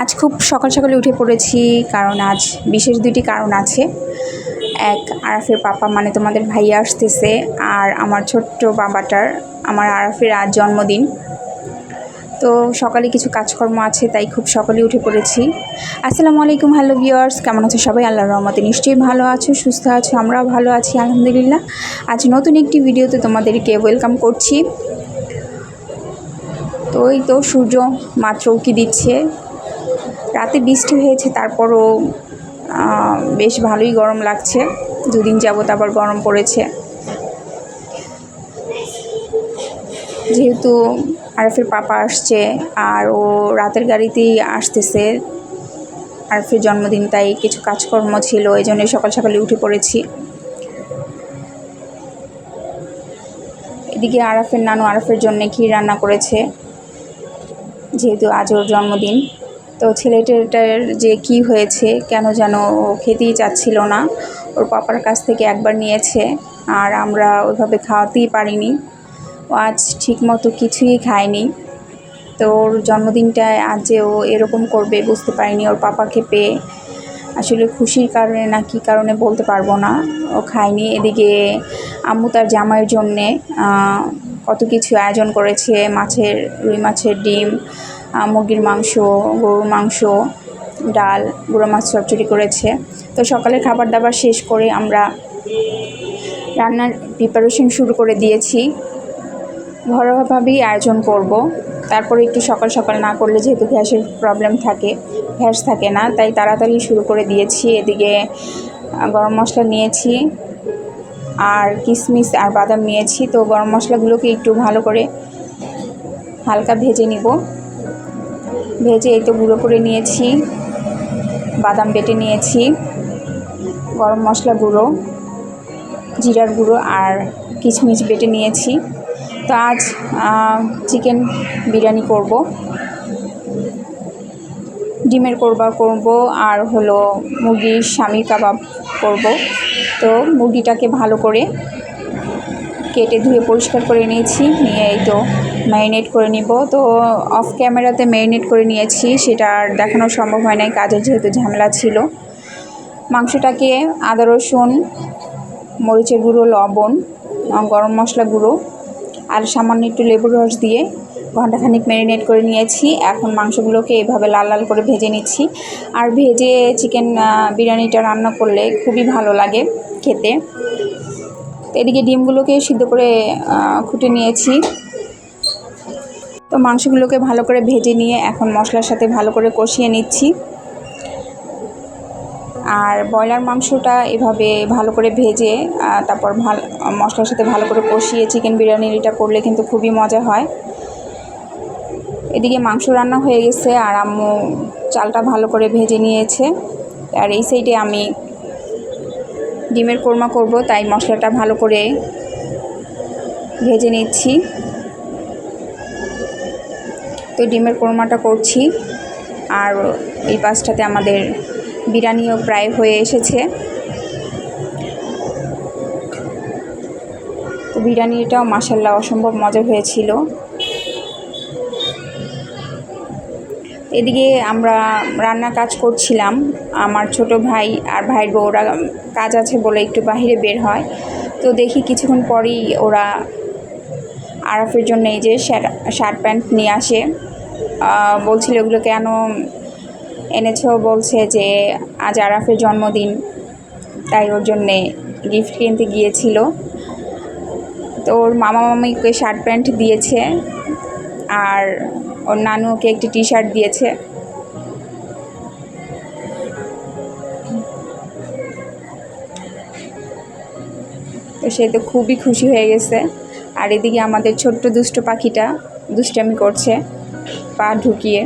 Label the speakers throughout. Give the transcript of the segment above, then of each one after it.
Speaker 1: আজ খুব সকাল সকালে উঠে পড়েছি, কারণ আজ বিশেষ দুটি কারণ আছে। এক, আরাফের পাপা মানে তোমাদের ভাইয়া আসতেছে, আর আমার ছোট্ট বাবাটার, আমার আরাফের আজ জন্মদিন। তো সকালে কিছু কাজকর্ম আছে, তাই খুব সকালে উঠে পড়েছি। আসসালামু আলাইকুম, হ্যালো ভিউয়ার্স, কেমন আছো সবাই? আল্লাহর রহমতে নিশ্চয়ই ভালো আছো, সুস্থ আছো, আমরাও ভালো আছি, আলহামদুলিল্লাহ। আজ নতুন একটি ভিডিওতে তোমাদেরকে ওয়েলকাম করছি। তো ওই তো সূর্য মাত্র উকি দিচ্ছে রাতে বৃষ্টি হয়েছে, তারপরও বেশ ভালোই গরম লাগছে। দুদিন যাবত আবার গরম পড়েছে। যেহেতু আরফের পাপা আসছে, আর ও রাতের গাড়িতেই আসতেছে আরফের জন্মদিন, তাই কিছু কাজকর্ম ছিল এই জন্যই সকাল সকালে উঠে পড়েছি। এদিকে আরাফের নানু আরাফের জন্য ক্ষীর রান্না করেছে, যেহেতু আজ ওর জন্মদিন। তো ছেলেটার যে কি হয়েছে, কেন যেন ও খেতেই চাচ্ছিল না, ওর পাপার কাছ থেকে একবার নিয়েছে আর আমরা ওইভাবে খাওয়াতেই পারিনি। ও আজ ঠিকমতো কিছুই খায়নি। তো ওর জন্মদিনটায় আজ যে ও এরকম করবে বুঝতে পারিনি, ওর পাপাকে পেয়ে আসলে খুশির কারণে না কী কারণে বলতে পারব না, ও খায়নি। এদিকে আম্মু তার জামাইয়ের জন্যে কত কিছু আয়োজন করেছে, মাছের, রুই মাছের ডিম মুরগির মাংস, গরুর মাংস, ডাল, গুঁড়ো মাছ চচ্চড়ি করেছে। তো সকালে খাবার দাবার শেষ করে আমরা রান্নার প্রিপারেশন শুরু করে দিয়েছি। ঘরোয়াভাবেই আয়োজন করব। তারপরে একটু সকাল সকাল না করলে যেহেতু গ্যাসের প্রবলেম থাকে, গ্যাস থাকে না, তাই তাড়াতাড়ি শুরু করে দিয়েছি। এদিকে গরম মশলা নিয়েছি আর কিশমিশ আর বাদাম নিয়েছি। তো গরম মশলাগুলোকে একটু ভালো করে হালকা ভেজে নিব। ভেজে এই তো গুঁড়ো করে নিয়েছি। বাদাম বেটে নিয়েছি। গরম মশলা গুঁড়ো, জিরার গুঁড়ো আর কিচমিচ বেটে নিয়েছি। তো আজ চিকেন বিরিয়ানি করব। ডিমের কোরবা করব আর হলো মুরগির স্বামী কাবাব করব। তো মুরগিটাকে ভালো করে কেটে ধুয়ে পরিষ্কার করে নিয়েছি। নিয়ে এই তো ম্যারিনেট করে নিব। তো অফ ক্যামেরাতে ম্যারিনেট করে নিয়েছি, সেটা আর দেখানো সম্ভব হয় নাই, কাজের যেহেতু ঝামেলা ছিল। মাংসটাকে আদা, রসুন, মরিচের গুঁড়ো, লবণ গরম মশলা গুঁড়ো আর সামান্য একটু লেবুর রস দিয়ে ঘন্টাখানিক ম্যারিনেট করে নিয়েছি। এখন মাংসগুলোকে এভাবে লাল লাল করে ভেজে নিচ্ছি। আর ভেজে চিকেন বিরিয়ানিটা রান্না করলে খুবই ভালো লাগে খেতে। এদিকে ডিমগুলোকে সিদ্ধ করে খুঁটে নিয়েছি। তো মাংসগুলোকে ভালো করে ভেজে নিয়ে এখন মশলার সাথে ভালো করে কষিয়ে নিচ্ছি। আর ব্রয়লার মাংসটা এভাবে ভালো করে ভেজে তারপর ভালো, মশলার সাথে ভালো করে কষিয়ে চিকেন বিরিয়ানিটা করলে কিন্তু খুবই মজা হয়। এদিকে মাংস রান্না হয়ে গেছে আর আম্মু চালটা ভালো করে ভেজে নিয়েছে। আর এই সাইডে আমি ডিমের কোরমা করব, তাই মশলাটা ভালো করে ভেজে নিচ্ছি। তো ডিমের কোরমাটা করছি। আর এই পাশটাতে আমাদের বিরিয়ানিও প্রায় হয়ে এসেছে। তো বিরিয়ানিটাও মাসাল্লাহ অসম্ভব মজা হয়েছিল। এদিকে আমরা রান্নার কাজ করছিলাম। আমার ছোট ভাই আর ভাইয়ের বউ, ওরা কাজ আছে বলে একটু বাইরে বের হয়। তো দেখি কিছুক্ষণ পরেই ওরা আরাফের জন্য এই যে শার্ট প্যান্ট নিয়ে আসে। বলছিল এগুলো কেন এনেছো? বলছে যে আজ আরাফের জন্মদিন, তাই ওর জন্যে গিফট কিনতে গিয়েছিল। তো ওর মামা মামিকে শার্ট প্যান্ট দিয়েছে, আর ওর নানু ওকে একটি টি শার্ট দিয়েছে। তো সে তো খুবই খুশি হয়ে গেছে। আর এদিকে আমাদের ছোট্ট দুষ্ট পাখিটা দুষ্টামি করছে। পা ঢুকিয়ে।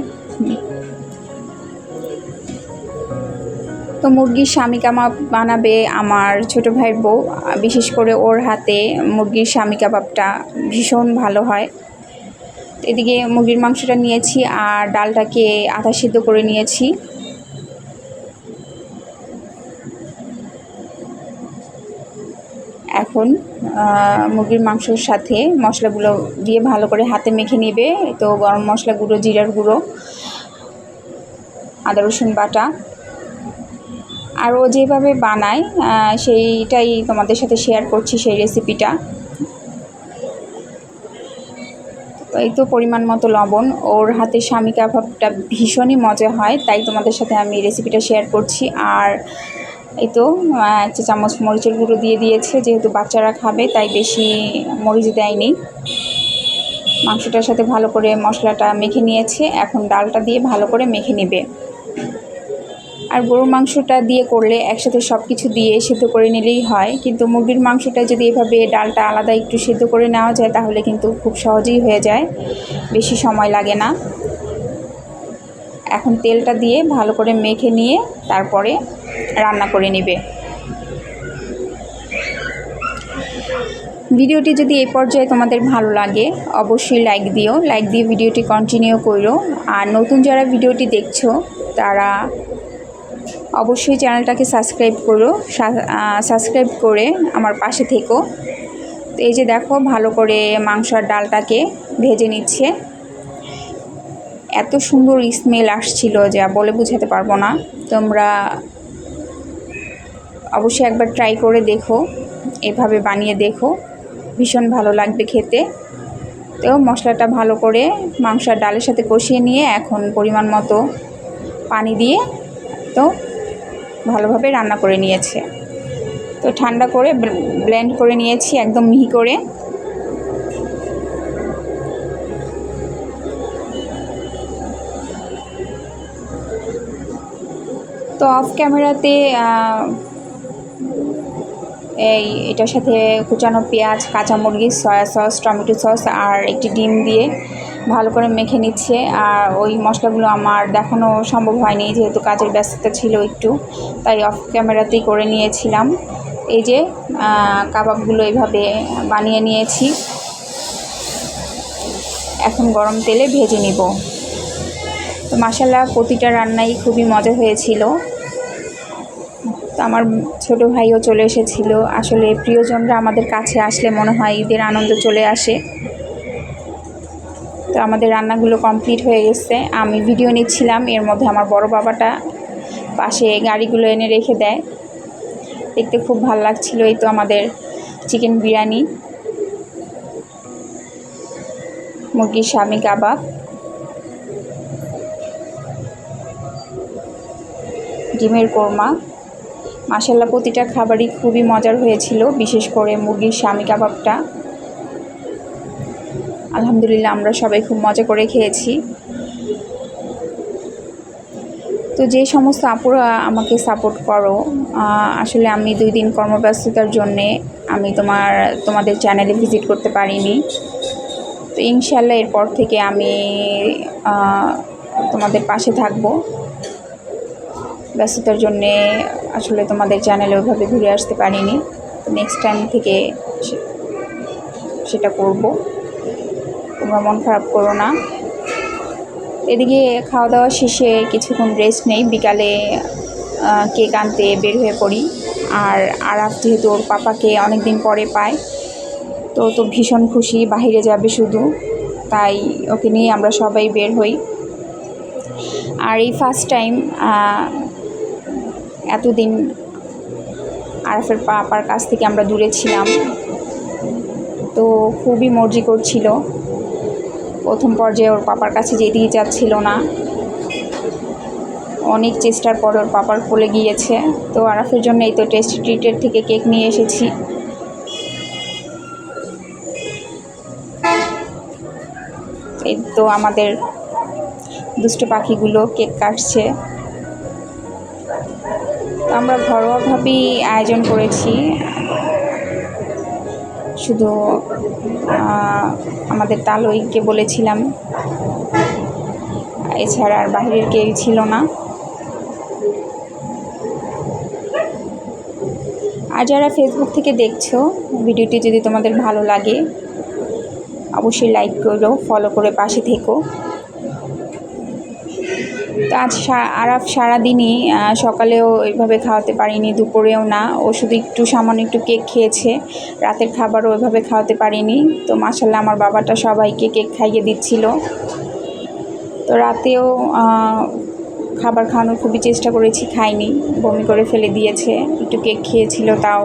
Speaker 1: তো মুরগির কাবাব বানাবে আমার ছোট ভাই বউ। বিশেষ করে ওর হাতে মুরগির কাবাবটা ভীষণ ভালো হয়। এদিকে মুরগির মাংসটা নিয়েছি আর ডালটাকে আধা সিদ্ধ করে নিয়েছি। এখন মুরগির মাংসর সাথে মশলাগুলো দিয়ে ভালো করে হাতে মেখে নেবে। তো গরম মশলা গুঁড়ো, জিরার গুঁড়ো, আদা, রসুন বাটা। আর ও যেভাবে বানায় সেইটাই তোমাদের সাথে শেয়ার করছি সেই রেসিপিটা এই তো পরিমাণ মতো লবণ। ওর হাতে স্বামী কাবাবটা ভীষণই মজা হয়, তাই তোমাদের সাথে আমি রেসিপিটা শেয়ার করছি। আর এই তো চা চামচ মরিচের গুঁড়ো দিয়ে দিয়েছে, যেহেতু বাচ্চারা খাবে, তাই বেশি মরিচ দেয়নি। মাংসটার সাথে ভালো করে মশলাটা মেখে নিয়েছে, এখন ডালটা দিয়ে ভালো করে মেখে নেবে। আর গরুর মাংসটা দিয়ে করলে একসাথে সব কিছু দিয়ে সেদ্ধ করে নিলেই হয়, কিন্তু মুরগির মাংসটা যদি এভাবে ডালটা আলাদা একটু সেদ্ধ করে নেওয়া যায়, তাহলে কিন্তু খুব সহজেই হয়ে যায়, বেশি সময় লাগে না। এখন তেলটা দিয়ে ভালো করে মেখে নিয়ে, তারপরে রান্না করে নেবে। ভিডিওটি যদি এই পর্যায়ে তোমাদের ভালো লাগে, অবশ্যই লাইক দিও। লাইক দিয়ে ভিডিওটি কন্টিনিউ করো। আর নতুন যারা ভিডিওটি দেখছ, তারা অবশ্যই চ্যানেলটাকে সাবস্ক্রাইব করো। সাবস্ক্রাইব করে আমার পাশে থেকো। তো এই যে দেখো, ভালো করে মাংস আর ডালটাকে ভেজে নিচ্ছে। এত সুন্দর স্মেল আসছিল যা বলে বোঝাতে পারব না। তোমরা অবশ্যই একবার ট্রাই করে দেখো। এভাবে বানিয়ে দেখো। ভীষণ ভালো লাগবে খেতে। তো মশলাটা ভালো করে মাংস আর ডালের সাথে কষিয়ে নিয়ে এখন পরিমাণ মতো পানি দিয়ে তো ভালোভাবে রান্না করে নিয়েছে। তো ঠান্ডা করে ব্লেন্ড করে নিয়েছি একদম মিহি করে। তো অফ ক্যামেরাতে এই, এটার সাথে কুচানো পেঁয়াজ, কাঁচা মুরগি, সয়া সস, টমেটো সস আর একটি ডিম দিয়ে ভালো করে মেখে নিচ্ছে। আর ওই মশলাগুলো আমার দেখানো সম্ভব হয়নি, যেহেতু কাজের ব্যস্ততা ছিল একটু, তাই অফ ক্যামেরাতেই করে নিয়েছিলাম। এই যে কাবাবগুলো এইভাবে বানিয়ে নিয়েছি। এখন গরম তেলে ভেজে নিব। তো মাসাল্লাহ প্রতিটা রান্নাই খুবই মজা হয়েছিল। তো আমার ছোট ভাইও চলে এসেছিল। আসলে প্রিয়জনরা আমাদের কাছে আসলে মনে হয় ঈদের আনন্দ চলে আসে। তো আমাদের রান্নাগুলো কমপ্লিট হয়ে গেছে। আমি ভিডিও নিচ্ছিলাম, এর মধ্যে আমার বড় বাবাটা পাশে গাড়িগুলো এনে রেখে দেয়। দেখতে খুব ভালো লাগছিল, এই তো আমাদের চিকেন বিরিয়ানি। মুরগির স্বামী কাবাব। ডিমের কোরমা। মাসাল্লাহ প্রতিটা খাবারই খুবই মজার হয়েছিল, বিশেষ করে মুরগির স্বামী কাবাবটা। আলহামদুলিল্লাহ আমরা সবাই খুব মজা করে খেয়েছি। তো যে সমস্ত আপুরা আমাকে সাপোর্ট করো আসলে আমি দুই দিন কর্মব্যস্ততার জন্যে আমি তোমার, তোমাদের চ্যানেলে ভিজিট করতে পারিনি। তো ইনশাল্লাহ এরপর থেকে আমি তোমাদের পাশে থাকব। ব্যস্ততার জন্যে আসলে তোমাদের চ্যানেলে ওইভাবে ঘুরে আসতে পারিনি। তো নেক্সট টাইম থেকে সেটা করব। তোমরা মন খারাপ করো না। এদিকে খাওয়া দাওয়া শেষে কিছুক্ষণ রেস্ট নেই। বিকালে কেক আনতে বের হয়ে পড়ি। আর আরাফ যেহেতু ওর পাপাকে অনেক দিন পরে পায়, তো তো ভীষণ খুশি বাইরে যাবে শুধু। তাই ওকে নিয়ে আমরা সবাই বের হই। আর এই ফার্স্ট টাইম এতদিন আরাফের পাপার কাছ থেকে আমরা দূরে ছিলাম। তো খুবই মর্জি করছিল। প্রথম পর্যায়ে ওর পাপার কাছে যেতেই যাচ্ছিল না। অনেক চেষ্টার পর ওর পাপার কোলে গিয়েছে। তো আরাফের জন্য এই তো টেস্ট ট্রিটের থেকে কেক নিয়ে এসেছি। এই তো আমাদের দুষ্ট পাখিগুলো কেক কাটছে। আমরা ঘরোয়াভাবেই আয়োজন করেছি। শুধু আমাদের তালইকে বলেছিলাম। এছাড়া আর বাইরের কেউ ছিল না। আর যারা ফেসবুক থেকে দেখছ, ভিডিওটি যদি তোমাদের ভালো লাগে, অবশ্যই লাইক করো ফলো করে পাশে থেকো। তো আজ আরাফ সারাদিনই সকালেও ওইভাবে খাওয়াতে পারিনি, দুপুরেও না। ও শুধু একটু সামান্য একটু কেক খেয়েছে, রাতের খাবারও ওইভাবে খাওয়াতে পারিনি। তো মাসাল্লাহ আমার বাবাটা সবাইকে কেক খাইয়ে দিচ্ছিল। তো রাতেও খাবার খাওয়ানোর খুবই চেষ্টা করেছি, খাইনি। বমি করে ফেলে দিয়েছে, একটু কেক খেয়েছিল তাও।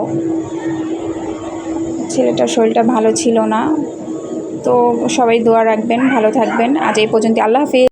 Speaker 1: ছেলেটার শরীরটা ভালো ছিল না। তো সবাই দোয়া রাখবেন, ভালো থাকবেন। আজ এই পর্যন্ত আল্লাহ হাফিজ।